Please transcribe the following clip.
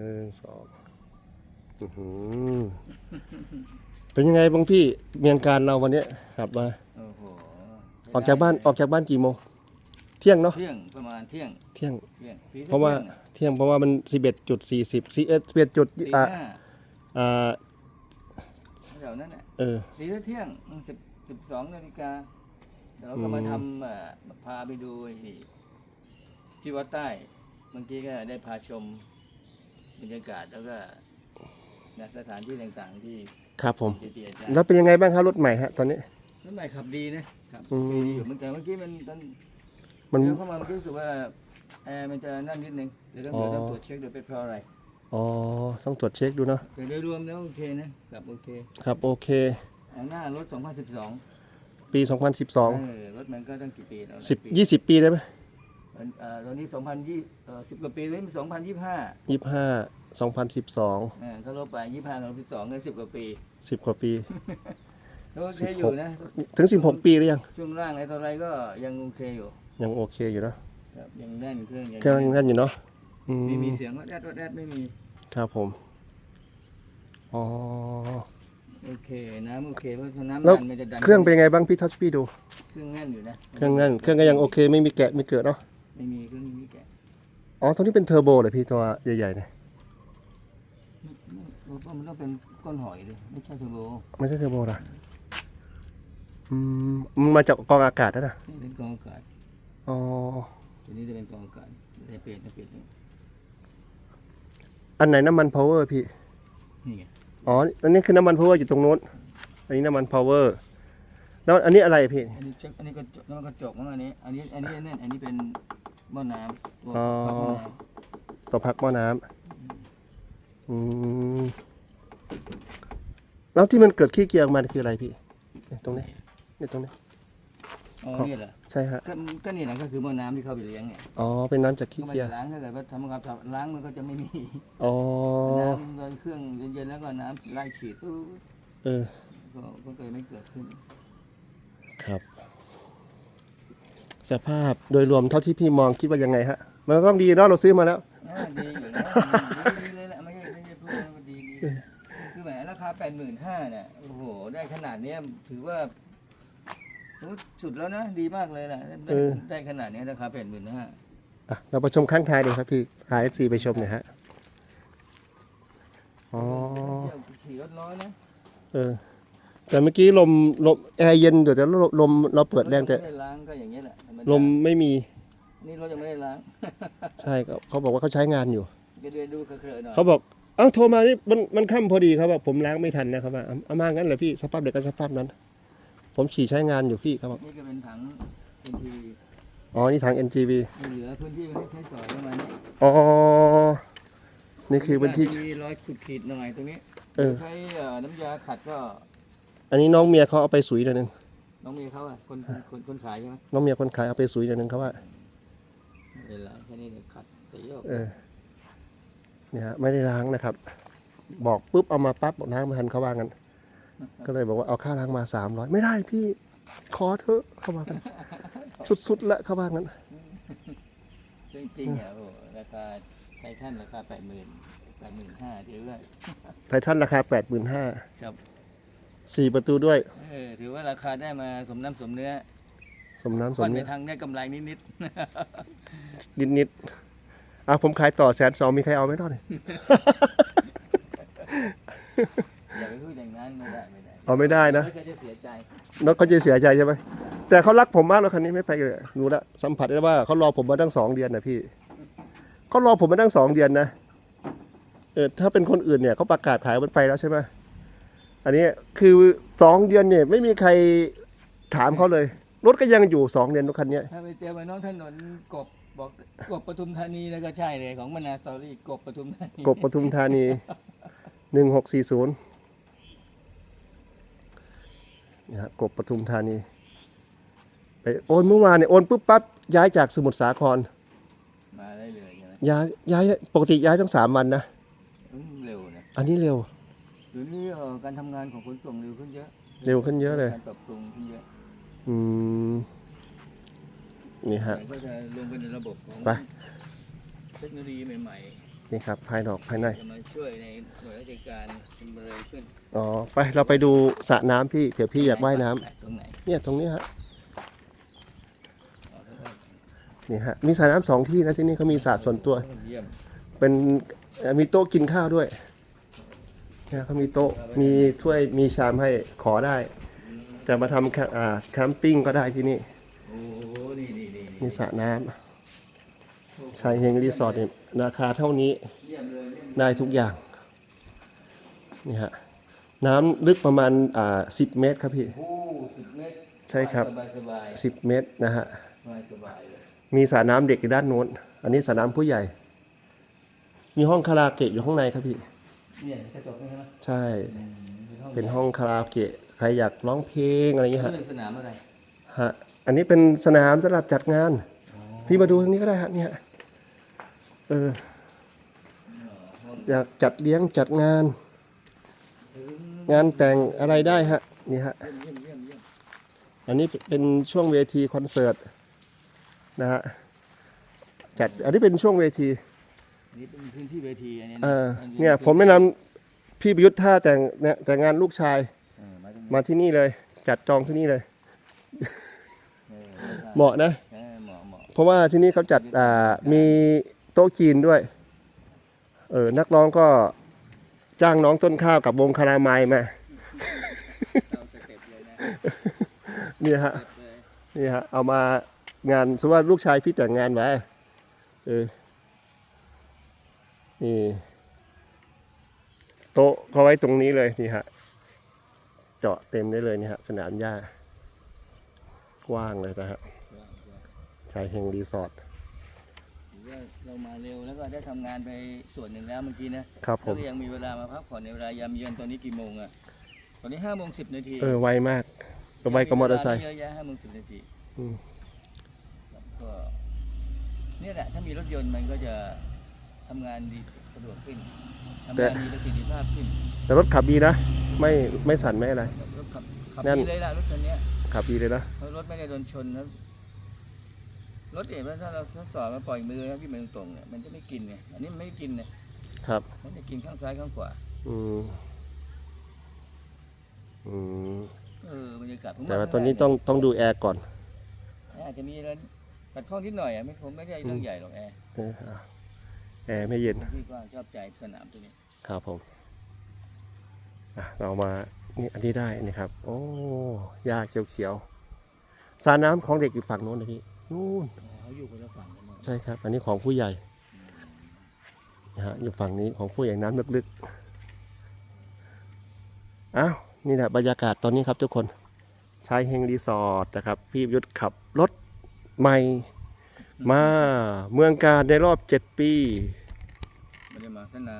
นึ่งสองอื้อหือเป็นยังไงบ้างพี่เมียงการเราวันเนี้ยขับมาโอ้โหออกจากบ้านออกจากบ้านกี่โมงเที่ยงเนาะเที่ยงประมาณเที่ยงเที่ยง เที่ยงปีเพราะว่าที่ยงเที่ยงเพราะว่ามันสิบเอ็ดจุดสี่สิบสิเอ็ดสิบเอ็ดจุดตีอ่าห้าอ่าแถวนั้นน่ะเออ ตีเที่ยงสิบสิบสองนาฬิกาเดี๋ยวเราก็มาอืม ทำเอ่อพาไปดูไอ้ที่วัดใต้บางทีก็ได้พาชม บรรยากาศแล้วก็นะสถานที่ต่างๆที่ครับผม เจียๆแล้วเป็นยังไงบ้างครับรถใหม่ฮะตอนนี้รถใหม่ขับดีนะครับอืม ดีอยู่เหมือนกันเมื่อกี้มันตอนมันเดี๋ยวเข้ามาเมื่อกี้รู้สึกว่าแอร์มันจะนั่นนิดนึงเดี๋ยวต้องอ๋อเดี๋ยวต้องตรวจเช็คเดี๋ยวเป็นเพราะอะไรอ๋อต้องตรวจเช็คดูเนาะแต่โดยรวมแล้วโอเคนะครับโอเคครับโอเคเอาหน้ารถ 2012ปีเอ2012อรถมันก็ตั้งกี่ปีแล้วหลายปี10 20 ปีได้ไหมมัน เอ่อตอนนี้2020เอ่อ10กว่าปีแล้วนี่2025 25 2012เออก็ลบไป25กับ12ก็10กว่าปี10กว่าปีแล้วโอเคอยู่นะถึง16ปีหรือยัง ช่วงล่างอะไรต่ออะไรก็ยังโอเคอยู่ ยังโอเคอยู่เนอะครับยังแน่นเครื่องยังเครื่องแน่นนั่นอยู่เนาะอืมไม่มีเสียงว่าแดดว่าแดดไม่มีครับผมอ๋อโอเคน้ำโอเคเพราะฉะนั้นแล้วมันจะดันเครื่องเป็นไงบ้างพี่ทัชพี่ดู เครื่องแน่นอยู่นะ เครื่องนั่น เครื่องก็ยังโอเคไม่มีแกะไม่เกิดเนาะ ไม่มีเครื่องนี้แกะอ๋อตัวนี้เป็นเทอร์โบเลยพี่ตัวใหญ่ๆเนี่ยมันต้องเป็นก้อนหอยเลยไม่ใช่เทอร์โบไม่ใช่เทอร์โบนะอืมมันมาจากกองอากาศนะนะนี่เป็นกองอากาศอ๋อตัวนี้จะเป็นกองอากาศจะเปลี่ยนจะเปลี่ยนนี่อันไหนน้ำมันพาวเวอร์พี่นี่ไงอ๋ออันนี้คือน้ำมันพาวเวอร์อยู่ตรงนู้นอันนี้น้ำมันพาวเวอร์แล้วอันนี้อะไรพี่อันนี้เช็คอันนี้กระจกน้ำมันกระจกมั้งอันนี้ อันนี้อันนี้เนี่ยอันนี้เป็น หม้อน้ำตัวอ๋อ พักหม้อน้ตัวพักหม้อน้ำอืมแล้วที่มันเกิดขี้เกียร์ออกมาคืออะไรพี่เนี่ยตรงนี้เนี่ยตรงนี้ำอ๋อนี่เหรอใช่ฮะก็ก็นี่แหละก็คือหม้อน้ำที่เข้าไปเลี้ยงไงอ๋อเป็นน้ำจากก็ขี้มันเกียจะร์ล้างถ้าเกิดว่าทำความสะอาดล้างมันก็จะไม่มีอ๋อน้ำโดนเครื่องเย็นๆแล้วก็น้ำไล่ฉีดปุ๊บเออก็ก็เกิดไม่เกิดขึ้น ครับ สภาพโดยรวมเท่าที่พี่มองคิดว่ายังไงฮะ มันก็ต้องดีเนาะเราซื้อมาแล้ว อ่าดีอยู่นะดีเลยแหละไม่ใช่ไม่ใช่พูดว่าดีดีคือแหมราคาแปดหมื่นห้าเนี่ยโอ้โห ได้ขนาดเนี้ยถือว่าโอ้สุดแล้วนะ ดีมากเลยแหละได้เออ ได้ขนาดเนี้ยราคาแปดหมื่นห้าอะเราไปชมข้างท้ายดูครับพี่หาเอฟซีไปชมหน่อยฮะอ๋อขี่รถร้อนนะ เออ แต่เมื่อกี้ลมลมแอร์เย็นอยู่แต่ลมลมเราเปิดแรงแต่ไม่ได้ล้างก็อย่างเงี้ยแหละธรรดาลมไม่มีนี่รถยังไม่ได้ล้างใช่ก็เขาบอกว่าเขาใช้งานอยู่ ก็เดินดูเคอะๆหน่อยเขาบอกเอ้าโทรมานี่มันมันค่ำพอดีครับว่าผมล้างไม่ทันนะครับว่าเอาเอามางั้นเหรอพี่สภาพเด็กก็สภาพนั้น ผมขี่ใช้งานอยู่พี่เขาบอกนี่ก็เป็นถังพื้นที่อ๋อนี่ทาง NGV เหลือพื้นที่ไว้ให้ใช้สอยประมาณนี้อ๋อนี่คือพื้นที่มีรอยขุดขีดหน่อยตรงนี้ เออ ใช้เอ่อน้ำยาขัดก็ อันนี้น้องเมียเขาเอาไปสุยหน่อยนึงน้องเมย์เขาอะคนคนคนขายใช่ไหมน้องเมียคนขายเอาไปสุยหน่อยนึงเขาว่า ไม่เป็นไรแค่นี้เดี๋ยวขัดสีออกเออเนี่ยฮะไม่ได้ล้างนะครับ บอกปุ๊บเอามาปั๊บบอกล้างไม่ทันเขาว่างั้น ก็เลยบอกว่าเอาค่าล้างมาสามร้อยไม่ได้พี่ ขอเถอะเขาว่ากัน สุดๆละเขาว่างั้น จริงๆอะโอ้ราคาไททันราคาแปดหมื่นแปดหมื่นห้าถือว่าไททันราคาแปดหมื่นห้า ครับ สี่ประตูด้วย เออถือว่าราคาได้มาสมน้ำสมเนื้อสมน้ำสค่อมนไปเนื้อทางได้กำไรนิดนิดนิดๆอะผมขายต่อแสนสองมีใครเอาไหมตอนนี้ๆอย่าไปพูดอย่างนั้นไม่ได้ไม่ได้เอาไม่ได้นะแล้วก็จะเสียใจรถเขาจะเสียใจใช่ไหมแต่เขารักผมมากรถคันนี้ไม่ไปเลยรู้ละสัมผัสได้ว่าเขารอผมมาตั้งสองเดือนนะพี่เขารอผมมาตั้งสองเดือนนะเออถ้าเป็นคนอื่นเนี่ยเขาประกาศขายมันไปแล้วใช่ไหม อันนี้คือสองเดือนเนี่ยไม่มีใครถามเขาเลย รถก็ยังอยู่สองเดือนรถคันเนี้ย ถ้าไปเจอมาน้องถนนกบบอกกบปทุมธานีแล้วก็ใช่เลยของมนาสตอรี่กบปทุมธานีกบปทุมธานีหนึ่งหกสี่ศูนย์นะฮะกบปทุมธานี ไปโอนเมื่อวานเนี่ยโอนปุ๊บปั๊บย้ายจากสมุทรสาครมาได้เลยใช่ไหมย้ายย้ายปกติย้ายตั้งสามวันนะอืมเร็วนะ อันนี้เร็ว เดี๋ยวนี้เอ่อการทำงานของขนส่งเร็วขึ้นเยอะเร็วขึ้นเยอะเลย การปรับปรุงขึ้นเยอะอืม นี่ฮะ มันก็จะลงไปในระบบของไป เทคโนโลยีใหม่นี่ครับ ภายนอกภายในจะมาช่วยในหน่วยราชการเป็นเลยขึ้นอ๋อ ไปเราไปดูสระน้ำพี่เผื่อพี่อยากว่ายน้ำตรงไหนเนี่ยตรงนี้ฮะ อ๋อตรงไหนนี่ฮะ มีสระน้ำสองที่นะที่นี่เขามีสระส่วนตัว เยี่ยมเป็นเอ่อมีโต๊ะกินข้าวด้วยเนี่ยเขามีโต๊ะมีถ้วยมีชามให้ขอได้ จะมาทำแคอ่าแคมปิ้งก็ได้ที่นี่โอ้โหนี่นี่นี่มีสระน้ำชายเฮงรีสอร์ทเนี่ยราคาเท่านี้เยี่ยมเลยเยี่ยมได้ทุกอย่างนี่ฮะน้ำลึกประมาณอ่าสิบเมตรครับพี่ โอ้สิบเมตรใช่ครับ สบายสบายสิบเมตรนะฮะ สบายสบายเลยมีสระน้ำเด็กอยู่ด้านโน้น อันนี้สระน้ำผู้ใหญ่ มีห้องคาราโอเกะอยู่ข้างในครับพี่ เนี่ยกระจกนี่ใช่ไหมใช่ อืมเป็นห้องคาราโอเกะใครอยากร้องเพลงอะไรอย่างเงี้ยนี่ฮะเป็นสนามอะไรฮะอันนี้เป็นสนามสำหรับจัดงานพี่มาดูทางนี้ก็ได้ฮะเนี่ยเอออยากจัดเลี้ยงจัดงาน งานแต่งอะไรได้ฮะนี่ฮะเยี่ยมเยี่ยมเยี่ยมอันนี้เป็นช่วงเวทีคอนเสิร์ตนะฮะจัดอันนี้เป็นช่วงเวที นี่เป็นพื้นที่เวทีอันนี้เออเนี่ยผมแนะนำพี่ประยุทธ์ถ้าแต่งเนี่ยแต่งงานลูกชายเออมาตรงนี้มาที่นี่เลย จัดจองที่นี่เลย เออเหมาะนะ เออเหมาะเหมาะเพราะว่าที่นี่เขาจัดอ่ามีโต๊ะจีนด้วย เออนักร้องก็จ้างน้องต้นข้าวกับวงคารามายมา เอาสเต็ปเลยนะเนี่ยฮะ สเต็ปเลยนี่ฮะเอามางานสมมติว่าลูกชายพี่แต่งงานไว้เออ นี่โต๊ะเขาไว้ตรงนี้เลยนี่ฮะ เจาะเต็มได้เลยนี่ฮะ สนามหญ้ากว้างเลยนะฮะชายเฮงรีสอร์ทถือว่าเรามาเร็วแล้วก็ได้ทำงานไปส่วนหนึ่งแล้วเมื่อกี้นะครับผแล้วมก็ยังมีเวลามาพักผ่อนในเวลายามเยือนตอนนี้กี่โมงอะตอนนี้ห้าโมงสิบนาทีเออไวมากก็ไวกับมอเตอร์ไซค์เยอะแยะห้าโมงสิบนาทีอืมครับก็เนี่ยแหละถ้ามีรถยนต์มันก็จะ ทำงานดีสะดวกขึ้นทำงานมีประสิทธิภาพขึ้นแต่รถขับดีนะ ไม่ไม่สั่นไม่อะไร รถขับขับนั่น ดีเลยล่ะรถคันเนี้ยขับดีเลยนะ เพราะรถไม่ได้โดนชนนะรถเอ๋ถ้าเราทดสอบมาปล่อยมือนะพี่มันตรงๆเนี่ยมันจะไม่กินไงอันนี้มันไม่กินเนี่ยครับ มันจะกินข้างซ้ายข้างขวาอืมอืมเออบรรยากาศผมแต่ว่าข้ตอนนี้ต้องต้องดูแอร์ก่อนอาจจะมีอะไรปัดข้องนิดหน่อยอะไม่ผมไม่ได้เรื่องใหญ่หรอกแอร์เอออะ แอร์ไม่เย็นพี่ก็ชอบใจสนามตัวนี้ครับผมอะเรามานี่อันนี้ได้นี่ครับ โอ้ยาเขียวๆสระน้ำของเด็กอยู่ฝั่งโน้นนะพี่นู่นอ๋อเขาอยู่คนละฝั่งกันหมดใช่ครับ อันนี้ของผู้ใหญ่นะฮะอยู่ฝั่งนี้ของผู้ใหญ่น้ำลึกๆอ้าวนี่แหละบรรยากาศตอนนี้ครับทุกคนชายเฮงรีสอร์ทนะครับ พี่ยุทธขับรถใหม่มาเมืองการในรอบเจ็ดปี ไม่ได้มาสนา